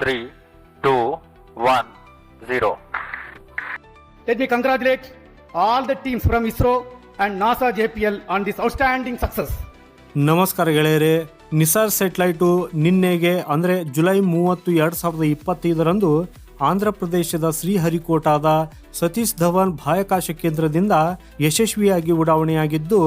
three, two, one, zero. Let me congratulate all the teams from ISRO and NASA JPL on this outstanding success. ನಮಸ್ಕಾರ ಗೆಳೆಯರೇ Nisar satellite ನಿನ್ನೆಗೆ ಅಂದರೆ July ಮೂವತ್ತು ಎರಡು ಸಾವಿರದ ಇಪ್ಪತ್ತೈದರಂದು ಆಂಧ್ರ ಪ್ರದೇಶದ ಶ್ರೀಹರಿಕೋಟಾದ ಸತೀಶ್ ಧವನ್ ಬಾಹ್ಯಾಕಾಶ ಕೇಂದ್ರದಿಂದ ಯಶಸ್ವಿಯಾಗಿ ಉಡಾವಣೆಯಾಗಿದ್ದು,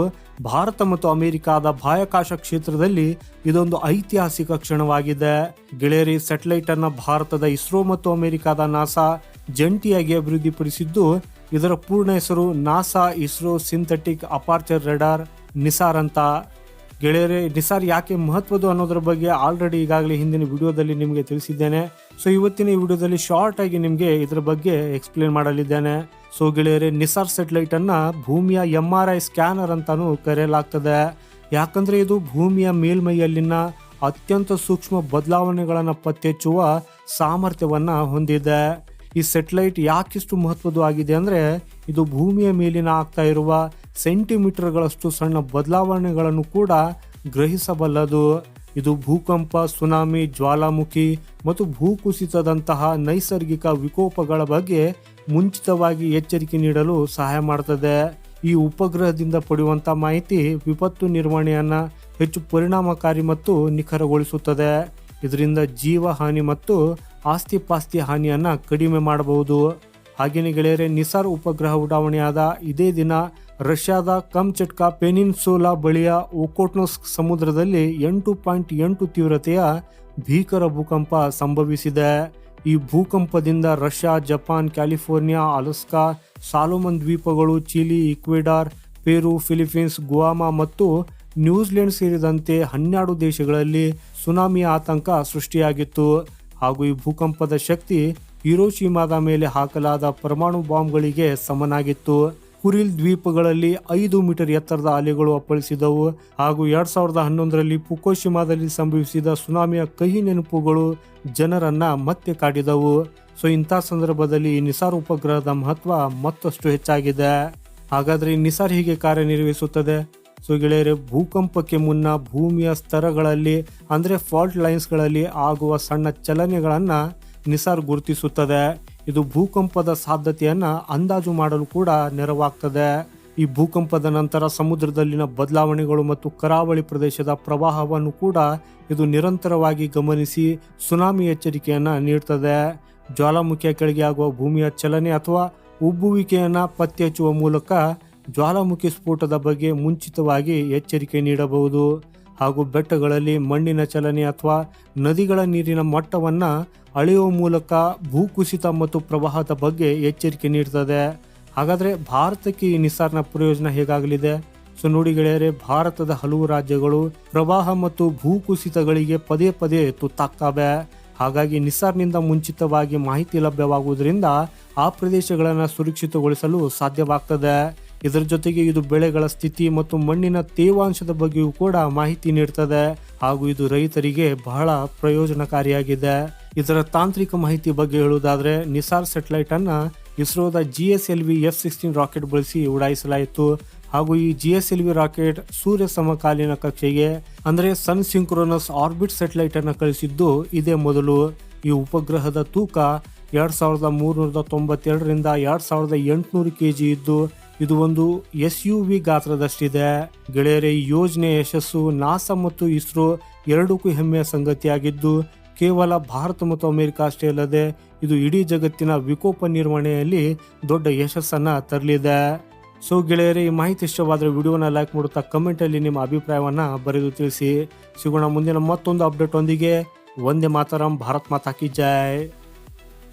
ಭಾರತ ಮತ್ತು ಅಮೆರಿಕಾದ ಬಾಹ್ಯಾಕಾಶ ಕ್ಷೇತ್ರದಲ್ಲಿ ಇದೊಂದು ಐತಿಹಾಸಿಕ ಕ್ಷಣವಾಗಿದೆ. ಗೆಳೆಯರಿ ಸ್ಯಾಟಲೈಟ್ ಅನ್ನು ಭಾರತದ ಇಸ್ರೋ ಮತ್ತು ಅಮೆರಿಕಾದ ನಾಸಾ ಜಂಟಿಯಾಗಿ ಅಭಿವೃದ್ಧಿಪಡಿಸಿದ್ದು, ಇದರ ಪೂರ್ಣ ಹೆಸರು NASA ISRO synthetic aperture radar NISAR ಅಂತ. ಗೆಳೆಯರೆ ನಿಸಾರ್ ಯಾಕೆ ಮಹತ್ವದ್ದು ಅನ್ನೋದ್ರ ಬಗ್ಗೆ ಆಲ್ರೆಡಿ ಈಗಾಗಲೇ ಹಿಂದಿನ ವಿಡಿಯೋದಲ್ಲಿ ನಿಮಗೆ ತಿಳಿಸಿದ್ದೇನೆ. ಸೊ ಇವತ್ತಿನ ಈ ವಿಡಿಯೋದಲ್ಲಿ ಶಾರ್ಟ್ ಆಗಿ ನಿಮಗೆ ಇದರ ಬಗ್ಗೆ ಎಕ್ಸ್ಪ್ಲೇನ್ ಮಾಡಲಿದ್ದೇನೆ. ಸೊ ಗೆಳೆಯರೆ ನಿಸಾರ್ ಸೆಟಲೈಟ್ ಅನ್ನ ಭೂಮಿಯ ಎಂ ಆರ್ ಐ ಸ್ಕ್ಯಾನರ್ ಅಂತಾನೂ ಕರೆಯಲಾಗ್ತದೆ. ಯಾಕಂದ್ರೆ ಇದು ಭೂಮಿಯ ಮೇಲ್ಮೈಯಲ್ಲಿನ ಅತ್ಯಂತ ಸೂಕ್ಷ್ಮ ಬದಲಾವಣೆಗಳನ್ನು ಪತ್ತೆಹಚ್ಚುವ ಸಾಮರ್ಥ್ಯವನ್ನ ಹೊಂದಿದೆ. ಈ ಸೆಟಲೈಟ್ ಯಾಕಿಷ್ಟು ಮಹತ್ವದ್ದು ಆಗಿದೆ ಅಂದ್ರೆ, ಇದು ಭೂಮಿಯ ಮೇಲಿನ ಆಗ್ತಾ ಇರುವ ಸೆಂಟಿಮೀಟರ್ಗಳಷ್ಟು ಸಣ್ಣ ಬದಲಾವಣೆಗಳನ್ನು ಕೂಡ ಗ್ರಹಿಸಬಲ್ಲದು. ಇದು ಭೂಕಂಪ, ಸುನಾಮಿ, ಜ್ವಾಲಾಮುಖಿ ಮತ್ತು ಭೂಕುಸಿತದಂತಹ ನೈಸರ್ಗಿಕ ವಿಕೋಪಗಳ ಬಗ್ಗೆ ಮುಂಚಿತವಾಗಿ ಎಚ್ಚರಿಕೆ ನೀಡಲು ಸಹಾಯ ಮಾಡುತ್ತದೆ ಈ ಉಪಗ್ರಹದಿಂದ ಪಡೆಯುವಂಥ ಮಾಹಿತಿ ವಿಪತ್ತು ನಿರ್ವಹಣೆಯನ್ನು ಹೆಚ್ಚು ಪರಿಣಾಮಕಾರಿ ಮತ್ತು ನಿಖರಗೊಳಿಸುತ್ತದೆ. ಇದರಿಂದ ಜೀವ ಹಾನಿ ಮತ್ತು ಆಸ್ತಿ ಪಾಸ್ತಿ ಹಾನಿಯನ್ನ ಕಡಿಮೆ ಮಾಡಬಹುದು. ಹಾಗೆಯೇ ಗೆಳೆಯರೆ, ನಿಸಾರ್ ಉಪಗ್ರಹ ಉಡಾವಣೆಯಾದ ಇದೇ ದಿನ ರಷ್ಯಾದ ಕಮ್ಚಟ್ಕಾ ಪೆನಿನ್ಸೋಲಾ ಬಳಿಯ ಓಕೋಟ್ನೋಸ್ಕ್ ಸಮುದ್ರದಲ್ಲಿ ಎಂಟು ಪಾಯಿಂಟ್ ಎಂಟು ತೀವ್ರತೆಯ ಭೀಕರ ಭೂಕಂಪ ಸಂಭವಿಸಿದೆ. ಈ ಭೂಕಂಪದಿಂದ Russia, Japan, California, Alaska, Solomon ದ್ವೀಪಗಳು, Chile Ecuador Peru, Philippines, Guam ಮತ್ತು ನ್ಯೂಜಿಲೆಂಡ್ ಸೇರಿದಂತೆ ಹನ್ನೆರಡು ದೇಶಗಳಲ್ಲಿ ಸುನಾಮಿಯ ಆತಂಕ ಸೃಷ್ಟಿಯಾಗಿತ್ತು. ಹಾಗೂ ಈ ಭೂಕಂಪದ ಶಕ್ತಿ ಹಿರೋಶಿಮಾದ ಮೇಲೆ ಹಾಕಲಾದ ಪರಮಾಣು ಬಾಂಬ್ಗಳಿಗೆ ಸಮನಾಗಿತ್ತು. ಕುರಿಲ್ ದ್ವೀಪಗಳಲ್ಲಿ ಐದು ಮೀಟರ್ ಎತ್ತರದ ಅಲೆಗಳು ಅಪ್ಪಳಿಸಿದವು ಹಾಗೂ ಎರಡ್ ಸಾವಿರದ ಹನ್ನೊಂದರಲ್ಲಿ ಪುಕೋಶಿಮಾದಲ್ಲಿ ಸಂಭವಿಸಿದ ಸುನಾಮಿಯ ಕಹಿ ನೆನಪುಗಳು ಜನರನ್ನ ಮತ್ತೆ ಕಾಡಿದವು. ಸೊ, ಇಂಥ ಸಂದರ್ಭದಲ್ಲಿ ಈ ನಿಸಾರ್ ಉಪಗ್ರಹದ ಮಹತ್ವ ಮತ್ತಷ್ಟು ಹೆಚ್ಚಾಗಿದೆ. ಹಾಗಾದ್ರೆ ನಿಸಾರ್ ಹೀಗೆ ಕಾರ್ಯನಿರ್ವಹಿಸುತ್ತದೆ? ಸೊ, ಗೆಳೆಯರೆ, ಭೂಕಂಪಕ್ಕೆ ಮುನ್ನ ಭೂಮಿಯ ಸ್ತರಗಳಲ್ಲಿ, ಅಂದ್ರೆ ಫಾಲ್ಟ್ ಲೈನ್ಸ್ಗಳಲ್ಲಿ ಆಗುವ ಸಣ್ಣ ಚಲನೆಗಳನ್ನು ನಿಸಾರ್ ಗುರುತಿಸುತ್ತದೆ. ಇದು ಭೂಕಂಪದ ಸಾಧ್ಯತೆಯನ್ನು ಅಂದಾಜು ಮಾಡಲು ಕೂಡ ನೆರವಾಗ್ತದೆ. ಈ ಭೂಕಂಪದ ನಂತರ ಸಮುದ್ರದಲ್ಲಿನ ಬದಲಾವಣೆಗಳು ಮತ್ತು ಕರಾವಳಿ ಪ್ರದೇಶದ ಪ್ರವಾಹವನ್ನು ಕೂಡ ಇದು ನಿರಂತರವಾಗಿ ಗಮನಿಸಿ ಸುನಾಮಿ ಎಚ್ಚರಿಕೆಯನ್ನು ನೀಡ್ತದೆ. ಜ್ವಾಲಾಮುಖಿಯ ಕೆಳಗೆ ಆಗುವ ಭೂಮಿಯ ಚಲನೆ ಅಥವಾ ಉಬ್ಬುವಿಕೆಯನ್ನ ಪತ್ತೆ ಹಚ್ಚುವ ಮೂಲಕ ಜ್ವಾಲಾಮುಖಿ ಸ್ಫೋಟದ ಬಗ್ಗೆ ಮುಂಚಿತವಾಗಿ ಎಚ್ಚರಿಕೆ ನೀಡಬಹುದು. ಹಾಗೂ ಬೆಟ್ಟಗಳಲ್ಲಿ ಮಣ್ಣಿನ ಚಲನೆ ಅಥವಾ ನದಿಗಳ ನೀರಿನ ಮಟ್ಟವನ್ನು ಅಳೆಯುವ ಮೂಲಕ ಭೂಕುಸಿತ ಮತ್ತು ಪ್ರವಾಹದ ಬಗ್ಗೆ ಎಚ್ಚರಿಕೆ ನೀಡುತ್ತದೆ ಹಾಗಾದರೆ ಭಾರತಕ್ಕೆ ಈ ನಿಸಾರ್ನ ಪ್ರಯೋಜನ ಹೇಗಾಗಲಿದೆ? ಸೊ ನೋಡಿ ಗೆಳೆಯರೆ, ಭಾರತದ ಹಲವು ರಾಜ್ಯಗಳು ಪ್ರವಾಹ ಮತ್ತು ಭೂಕುಸಿತಗಳಿಗೆ ಪದೇ ಪದೇ ತುತ್ತಾಗ್ತವೆ. ಹಾಗಾಗಿ ನಿಸಾರ್ನಿಂದ ಮುಂಚಿತವಾಗಿ ಮಾಹಿತಿ ಲಭ್ಯವಾಗುವುದರಿಂದ ಆ ಪ್ರದೇಶಗಳನ್ನು ಸುರಕ್ಷಿತಗೊಳಿಸಲು ಸಾಧ್ಯವಾಗ್ತದೆ. ಇದರ ಜೊತೆಗೆ ಇದು ಬೆಳೆಗಳ ಸ್ಥಿತಿ ಮತ್ತು ಮಣ್ಣಿನ ತೇವಾಂಶದ ಬಗ್ಗೆಯೂ ಕೂಡ ಮಾಹಿತಿ ನೀಡ್ತದೆ ಹಾಗೂ ಇದು ರೈತರಿಗೆ ಬಹಳ ಪ್ರಯೋಜನಕಾರಿಯಾಗಿದೆ. ಇದರ ತಾಂತ್ರಿಕ ಮಾಹಿತಿ ಬಗ್ಗೆ ಹೇಳುವುದಾದ್ರೆ, ನಿಸಾರ್ ಸೆಟಲೈಟ್ ಅನ್ನ ಇಸ್ರೋದ G S L V F sixteen rocket ಬಳಸಿ ಉಡಾಯಿಸಲಾಯಿತು. ಹಾಗೂ ಈ G S L V rocket ಸೂರ್ಯ ಸಮಕಾಲೀನ ಕಕ್ಷೆಗೆ, ಅಂದರೆ ಸನ್ ಸಿಂಕ್ರೋನಸ್ ಆರ್ಬಿಟ್ ಸೆಟಲೈಟ್ ಅನ್ನು ಕಳಿಸಿದ್ದು ಇದೇ ಮೊದಲು. ಈ ಉಪಗ್ರಹದ ತೂಕ ಎರಡ್ ಸಾವಿರದ ಮೂರ್ನೂರ ತೊಂಬತ್ತೆರಡರಿಂದ ಎರಡ್ ಸಾವಿರದ ಎಂಟುನೂರು ಕೆಜಿ ಇದ್ದು ಇದು ಒಂದು ಎಸ್ ಯು ವಿ ಗಾತ್ರದಷ್ಟಿದೆ. ಗೆಳೆಯರೆ ಯೋಜನೆ ಯಶಸ್ಸು ನಾಸಾ ಮತ್ತು ಇಸ್ರೋ ಎರಡಕ್ಕೂ ಹೆಮ್ಮೆಯ ಸಂಗತಿಯಾಗಿದ್ದು, ಕೇವಲ ಭಾರತ ಮತ್ತು ಅಮೆರಿಕ ಅಷ್ಟೇ ಅಲ್ಲದೆ, ಇದು ಇಡೀ ಜಗತ್ತಿನ ವಿಕೋಪ ನಿರ್ವಹಣೆಯಲ್ಲಿ ದೊಡ್ಡ ಯಶಸ್ಸನ್ನ ತರಲಿದೆ. ಸೊ ಗೆಳೆಯರೇ, ಈ ಮಾಹಿತಿ ಇಷ್ಟವಾದರೆ ವಿಡಿಯೋನ ಲೈಕ್ ಮಾಡುತ್ತಾ ಕಮೆಂಟಲ್ಲಿ ನಿಮ್ಮ ಅಭಿಪ್ರಾಯವನ್ನ ಬರೆದು ತಿಳಿಸಿ. ಸಿಗೋಣ ಮುಂದಿನ ಮತ್ತೊಂದು ಅಪ್ಡೇಟ್ ಒಂದಿಗೆ. ಒಂದೇ ಮಾತರಂ, ಭಾರತ್ ಮಾತಾ ಕಿ ಜೈ.